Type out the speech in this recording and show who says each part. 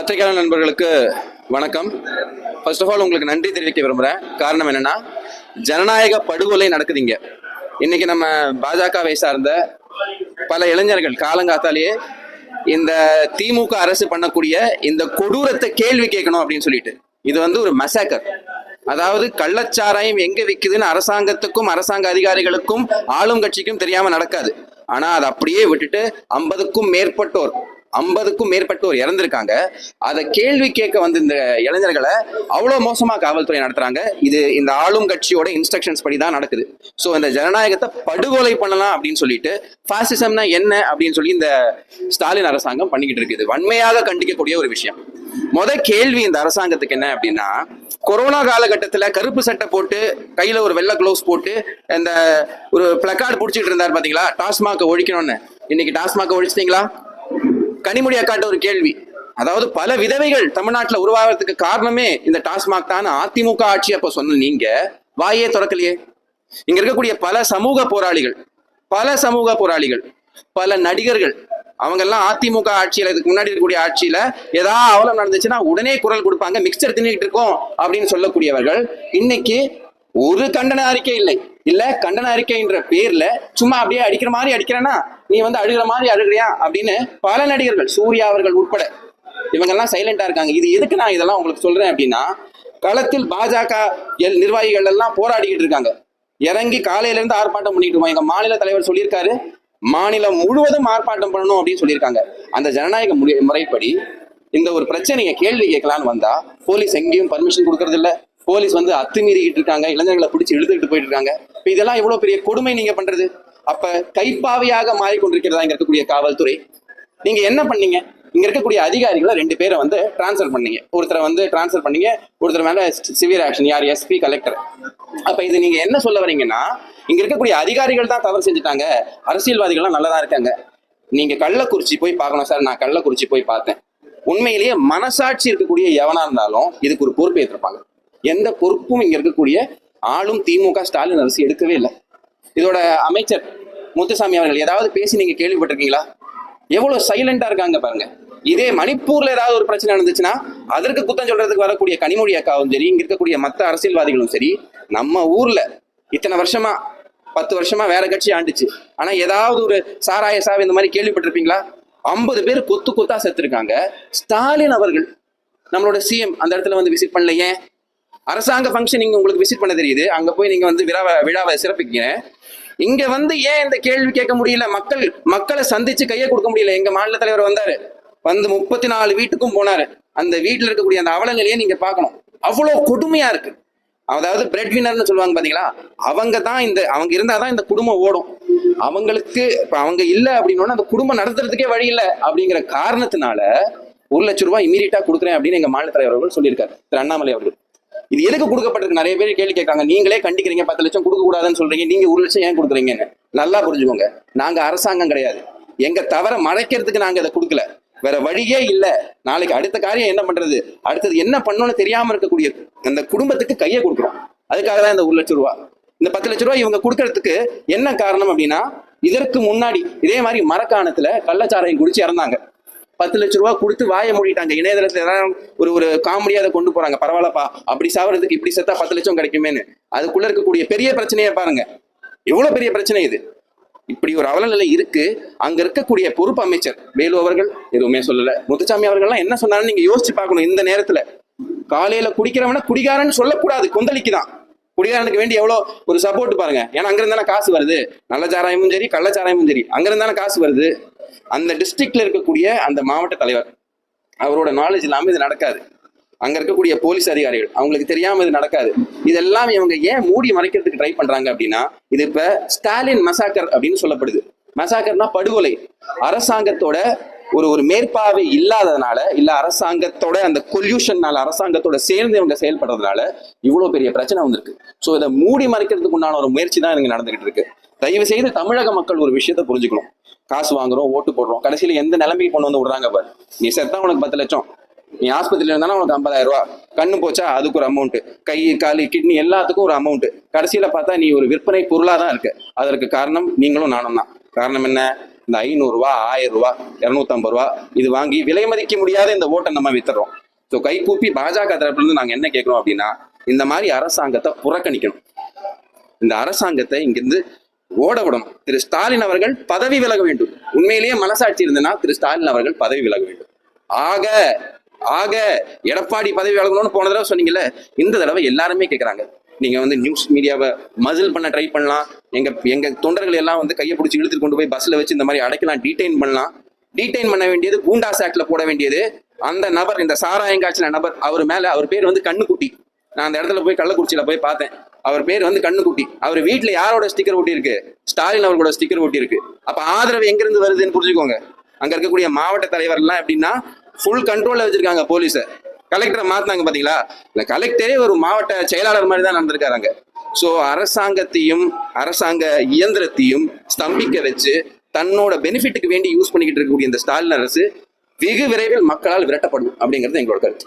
Speaker 1: பத்திரிகையாளர் நண்பர்களுக்கு வணக்கம். ஃபர்ஸ்ட் ஆஃப் ஆல் உங்களுக்கு நன்றி தெரிவிக்க விரும்புகிறேன் காரணம் என்னன்னா ஜனநாயக படுகொலை நடக்குதுங்க. இன்னைக்கு நம்ம பாஜகவை சார்ந்த பல இளைஞர்கள் காலங்காத்தாலேயே இந்த திமுக அரசு பண்ணக்கூடிய இந்த கொடூரத்தை கேள்வி கேட்கணும் அப்படின்னு சொல்லிட்டு. இது வந்து ஒரு மசாக்கர் அதாவது கள்ளச்சாராயம் எங்க விற்குதுன்னு அரசாங்கத்துக்கும் அரசாங்க அதிகாரிகளுக்கும் ஆளும் கட்சிக்கும் தெரியாம நடக்காது. ஆனா அதை அப்படியே விட்டுட்டு ஐம்பதுக்கும் மேற்பட்டோர் ஐம்பதுக்கும் மேற்பட்டோர் இறந்திருக்காங்க. அதை கேள்வி கேட்க வந்து இந்த இளைஞர்களை அவ்வளோ மோசமாக காவல்துறை நடத்துறாங்க. இது இந்த ஆளும் கட்சியோட இன்ஸ்ட்ரக்ஷன்ஸ் படி தான் நடக்குது. ஸோ இந்த ஜனநாயகத்தை படுகொலை பண்ணலாம் அப்படின்னு சொல்லிட்டு பாசிசம்னா என்ன அப்படின்னு சொல்லி இந்த ஸ்டாலின் அரசாங்கம் பண்ணிக்கிட்டு இருக்குது. வன்மையாக கண்டிக்கக்கூடிய ஒரு விஷயம். முத கேள்வி இந்த அரசாங்கத்துக்கு என்ன அப்படின்னா கொரோனா காலகட்டத்தில் கருப்பு சட்டை போட்டு கையில் ஒரு வெள்ளை க்ளவுஸ் போட்டு இந்த ஒரு பிளக்கார்டு பிடிச்சிட்டு இருந்தார் பார்த்தீங்களா டாஸ்மாக ஒழிக்கணும்னு. இன்னைக்கு டாஸ்மாக ஒழிச்சிட்டீங்களா? கனிமொழி அக்காட்ட ஒரு கேள்வி. அதாவது பல விதவைகள் தமிழ்நாட்டுல உருவாகிறதுக்கு காரணமே இந்த டாஸ்மாக் தான் அதிமுக ஆட்சி அப்ப சொன்ன நீங்க வாயே திறக்கலையே. இங்க இருக்கக்கூடிய பல சமூக போராளிகள் பல சமூக போராளிகள் பல நடிகர்கள் அவங்க எல்லாம் அதிமுக ஆட்சியில இதுக்கு முன்னாடி இருக்கக்கூடிய ஆட்சியில ஏதாவது அவலம் நடந்துச்சுன்னா உடனே குரல் கொடுப்பாங்க மிக்சர் தின்னுட்டு இருக்கோம் அப்படின்னு சொல்லக்கூடியவர்கள். இன்னைக்கு ஒரு கண்டன அறிக்கை இல்லை. இல்ல கண்டன அறிக்கைன்ற பேர்ல சும்மா அப்படியே அடிக்கிற மாதிரி அடிக்கிறேன்னா நீ வந்து அழுகிற மாதிரி அழுகிறியா அப்படின்னு பல நடிகர்கள் சூர்யா அவர்கள் உட்பட இவங்கெல்லாம் சைலண்டா இருக்காங்க. இது எதுக்கு நான் இதெல்லாம் உங்களுக்கு சொல்றேன் அப்படின்னா களத்தில் பாஜக எல் நிர்வாகிகள் எல்லாம் போராடிக்கிட்டு இருக்காங்க. இறங்கி காலையில இருந்து ஆர்ப்பாட்டம் பண்ணிட்டு இருக்கோம். எங்க மாநில தலைவர் சொல்லியிருக்காரு மாநிலம் முழுவதும் ஆர்ப்பாட்டம் பண்ணணும் அப்படின்னு சொல்லியிருக்காங்க. அந்த ஜனநாயக முறை- முறைப்படி இந்த ஒரு பிரச்சனையை கேள்வி கேட்கலான்னு வந்தா போலீஸ் எங்கேயும் பர்மிஷன் கொடுக்கறது இல்லை போலீஸ் வந்து அத்துமீறிக்கிட்டு இருக்காங்க இளைஞர்களை பிடிச்சி இழுத்துட்டு போயிட்டு இருக்காங்க. இப்ப இதெல்லாம் எவ்வளவு பெரிய கொடுமை நீங்க பண்றது? அப்ப கைப்பாவையாக மாறிக்கொண்டிருக்கிறதா இங்க இருக்கக்கூடிய காவல்துறை? நீங்க என்ன பண்ணீங்க? இங்க இருக்கக்கூடிய அதிகாரிகளை ரெண்டு பேரை வந்து டிரான்ஸ்ஃபர் பண்ணீங்க. ஒருத்தரை வந்து டிரான்ஸ்ஃபர் பண்ணீங்க ஒருத்தர் மேல சிவியர் ஆக்ஷன் யார்? எஸ்பி கலெக்டர் அப்ப இது நீங்க என்ன சொல்ல வரீங்கன்னா இங்க இருக்கக்கூடிய அதிகாரிகள் தான் தவறு செஞ்சுட்டாங்க. அரசியல்வாதிகள்லாம் நல்லதா இருக்காங்க. நீங்க கள்ளக்குறிச்சி போய் பார்க்கணும் சார். நான் கள்ளக்குறிச்சி போய் பார்த்தேன். உண்மையிலேயே மனசாட்சி இருக்கக்கூடிய எவனா இருந்தாலும் இதுக்கு ஒரு பொறுப்பு ஏற்றிருப்பாங்க எந்த பொறுப்பும் இங்க இருக்கக்கூடிய ஆளும் திமுக ஸ்டாலின் அரசு எடுக்கவே இல்லை. இதோட அமைச்சர் முத்துசாமி அவர்கள் ஏதாவது பேசி நீங்க கேள்விப்பட்டிருக்கீங்களா? எவ்வளவு சைலண்டா இருக்காங்க பாருங்க. இதே மணிப்பூர்ல ஏதாவது ஒரு பிரச்சனை நடந்துச்சுன்னா அதற்கு குத்தம் சொல்றதுக்கு வரக்கூடிய கனிமொழி அக்காவும் சரி இங்க இருக்கக்கூடிய மற்ற அரசியல்வாதிகளும் சரி நம்ம ஊர்ல இத்தனை வருஷமா பத்து வருஷமா வேற கட்சி ஆண்டுச்சு. ஆனா ஏதாவது ஒரு சாராய சாவு இந்த மாதிரி கேள்விப்பட்டிருப்பீங்களா? ஐம்பது பேர் கொத்து கொத்தா செத்துருக்காங்க. ஸ்டாலின் அவர்கள் நம்மளோட சிஎம் அந்த இடத்துல வந்து விசிட் பண்ணல ஏன் அரசாங்க ஃபங்க்ஷன் நீங்க உங்களுக்கு விசிட் பண்ண தெரியுது. அங்க போய் நீங்க வந்து விழாவை விழாவை சிறப்பிக்கீங்க. இங்க வந்து ஏன் இந்த கேள்வி கேட்க முடியல? மக்கள் மக்களை சந்திச்சு கையை கொடுக்க முடியல. எங்க மாநில தலைவர் வந்தாரு. வந்து முப்பத்தி நாலு வீட்டுக்கும் போனாரு. அந்த வீட்டுல இருக்கக்கூடிய அந்த அவலங்களையே நீங்க பார்க்கணும். அவ்வளவு கொடுமையா இருக்கு. அதாவது பிரெட் வினர்னு சொல்லுவாங்க பாத்தீங்களா? அவங்க தான் இந்த அவங்க இருந்தாதான் இந்த குடும்பம் ஓடும். அவங்களுக்கு இப்ப அவங்க இல்ல அப்படின்னா அந்த குடும்பம் நடத்துறதுக்கே வழி இல்ல அப்படிங்கிற காரணத்தினால ஒரு லட்சம் ரூபாய் இமீடியட்டா கொடுக்குறேன் அப்படின்னு எங்க மாநில தலைவர் அவர்கள் சொல்லியிருக்காரு. திரு அண்ணாமலை அவர்கள். இது எதுக்கு கொடுக்கப்பட்டிருக்கு? நிறைய பேர் கேள்வி கேட்காங்க நீங்களே கண்டிக்கிறீங்க பத்து லட்சம் கொடுக்க கூடாதுன்னு சொல்றீங்க. நீங்க ஒரு லட்சம் ஏன் கொடுக்குறீங்கன்னு? நல்லா புரிஞ்சுக்கோங்க. நாங்க அரசாங்கம் கிடையாது. எங்க தவற மறைக்கிறதுக்கு நாங்க இதை கொடுக்கல. வேற வழியே இல்ல. நாளைக்கு அடுத்த காரியம் என்ன பண்றது? அடுத்தது என்ன பண்ணணும்னு தெரியாம இருக்கக்கூடிய அந்த குடும்பத்துக்கு கையை கொடுக்குறோம். அதுக்காக தான் இந்த ஒரு லட்சம் ரூபா. இந்த பத்து லட்ச ரூபா இவங்க கொடுக்கறதுக்கு என்ன காரணம் அப்படின்னா இதற்கு முன்னாடி இதே மாதிரி மரக்காணத்துல கள்ளச்சாரையும் குடிச்சு இறந்தாங்க. பத்து லட்ச ரூபா கொடுத்து வாயை மூடிட்டாங்க. இணையதளத்துல ஏதாவது ஒரு ஒரு காமெடியா அதை கொண்டு போறாங்க. பரவாயில்லப்பா. அப்படி சாவறதுக்கு இப்படி செத்தா பத்து லட்சம் கிடைக்குமேன்னு. அதுக்குள்ள இருக்கக்கூடிய பெரிய பிரச்சனையை பாருங்க. எவ்வளவு பெரிய பிரச்சனை இது? இப்படி ஒரு அவலநிலை இருக்கு. அங்க இருக்கக்கூடிய பொறுப்பு அமைச்சர் வேலு அவர்கள் எதுவுமே சொல்லல. முத்துசாமி அவர்கள்லாம் என்ன சொன்னாலும் நீங்க யோசிச்சு பார்க்கணும் இந்த நேரத்துல. காலையில குடிக்கிறவன குடிகாரன்னு சொல்லக்கூடாது. கொந்தளிக்குதான். குடிகாரனுக்கு வேண்டி எவ்வளோ ஒரு சப்போர்ட் பாருங்க. ஏன்னா அங்கிருந்தான காசு வருது. நல்ல சாராயமும் சரி கள்ள சாராயமும் சரி. அங்க காசு வருது? அந்த டிஸ்ட்ரிக்ட்ல இருக்கக்கூடிய அந்த மாவட்ட தலைவர் அவரோட நாலேஜ் இல்லாமல் இது நடக்காது. அங்க இருக்கக்கூடிய போலீஸ் அதிகாரிகள் அவங்களுக்கு தெரியாம இது நடக்காது. இதெல்லாம் இவங்க ஏன் மூடி மறைக்கிறதுக்கு ட்ரை பண்றாங்க அப்படின்னா இது இப்ப ஸ்டாலின் மசாக்கர் அப்படின்னு சொல்லப்படுது. மசாக்கர்னா படுகொலை. அரசாங்கத்தோட ஒரு ஒரு மேற்பார்வை இல்லாததுனால இல்ல அரசாங்கத்தோட அந்த கொல்யூஷன்னால அரசாங்கத்தோட சேர்ந்து இவங்க செயல்படுறதுனால இவ்வளவு பெரிய பிரச்சனை வந்திருக்கு. சோ இதை மூடி மறைக்கிறதுக்கு உண்டான ஒரு முயற்சி தான் இங்க நடந்துகிட்டு இருக்கு. தயவு செய்து தமிழக மக்கள் ஒரு விஷயத்த புரிஞ்சுக்கணும். காசு வாங்குறோம் ஓட்டு போடுறோம் கடைசியில எந்த நிலைமைக்கு கொண்டு வந்து விடுறாங்க பாரு. நீ செத்தா உனக்கு பத்து லட்சம். நீ ஆஸ்பத்திரியில இருந்தாலும் உனக்கு ஐம்பதாயிரம் ரூபா. கண்ணு போச்சா அதுக்கு ஒரு அமௌண்ட் கை காலு கிட்னி எல்லாத்துக்கும் ஒரு அமௌண்ட் கடைசியில பார்த்தா நீ ஒரு விற்பனை பொருளா தான் இருக்கு. அதற்கு காரணம் நீங்களும் நானும் தான் காரணம் என்ன? இந்த ஐநூறுரூவா ஆயிரம் ரூபா இரநூத்தம்பது ரூபா இது வாங்கி விலை மதிக்க முடியாத இந்த ஓட்டை நம்ம வித்துறோம். ஸோ கைகூப்பி பாஜக தரப்புல இருந்து நாங்கள் என்ன கேட்குறோம் அப்படின்னா இந்த மாதிரி அரசாங்கத்தை புறக்கணிக்கணும். இந்த அரசாங்கத்தை இங்கிருந்து ஓட விடணும். திரு ஸ்டாலின் அவர்கள் பதவி விலக வேண்டும். உண்மையிலேயே மனசாட்சி இருந்ததுன்னா திரு ஸ்டாலின் அவர்கள் பதவி விலக வேண்டும். ஆக ஆக எடப்பாடி பதவி விலகணும்னு போன தடவை சொன்னீங்கல்ல இந்த தடவை எல்லாருமே கேட்குறாங்க நீங்கள் வந்து நியூஸ் மீடியாவை மசில் பண்ண ட்ரை பண்ணலாம். எங்கள் எங்கள் தொண்டர்கள் எல்லாம் வந்து கையை பிடிச்சி இழுத்துட்டு கொண்டு போய் பஸ்ஸில் வச்சு இந்த மாதிரி அடைக்கலாம் டீடைன் பண்ணலாம். டீடைன் பண்ண வேண்டியது கூண்டாஸ் ஆக்ட்ல போட வேண்டியது. அந்த நபர் இந்த சாராயங்காய்ச்சின நபர் அவர் மேலே அவர் பேர் வந்து கண்ணுக்குட்டி. நான் அந்த இடத்துல போய் கள்ளக்குறிச்சியில் போய் பார்த்தேன். அவர் பேர் வந்து கண்ணுக்குட்டி. அவர் வீட்டில் யாரோட ஸ்டிக்கர் ஒட்டி இருக்கு? ஸ்டாலின் அவர்களோட ஸ்டிக்கர் ஒட்டி இருக்கு. ஆதரவு எங்கேருந்து வருதுன்னு புரிஞ்சுக்கோங்க. அங்கே இருக்கக்கூடிய மாவட்ட தலைவர் எல்லாம் எப்படின்னா ஃபுல் கண்ட்ரோலில் வச்சுருக்காங்க போலீஸை கலெக்டரை மாத்தினாங்க பாத்தீங்களா? இந்த கலெக்டரே ஒரு மாவட்ட செயலாளர் மாதிரி தான் நடந்திருக்காங்க ஸோ அரசாங்கத்தையும் அரசாங்க இயந்திரத்தையும் ஸ்தம்பிக்க வச்சு தன்னோட பெனிஃபிட்டுக்கு வேண்டி யூஸ் பண்ணிக்கிட்டு இருக்கக்கூடிய இந்த ஸ்டாலின் அரசு வெகு விரைவில் மக்களால் விரட்டப்படும் அப்படிங்கிறது எங்களோட கருத்து.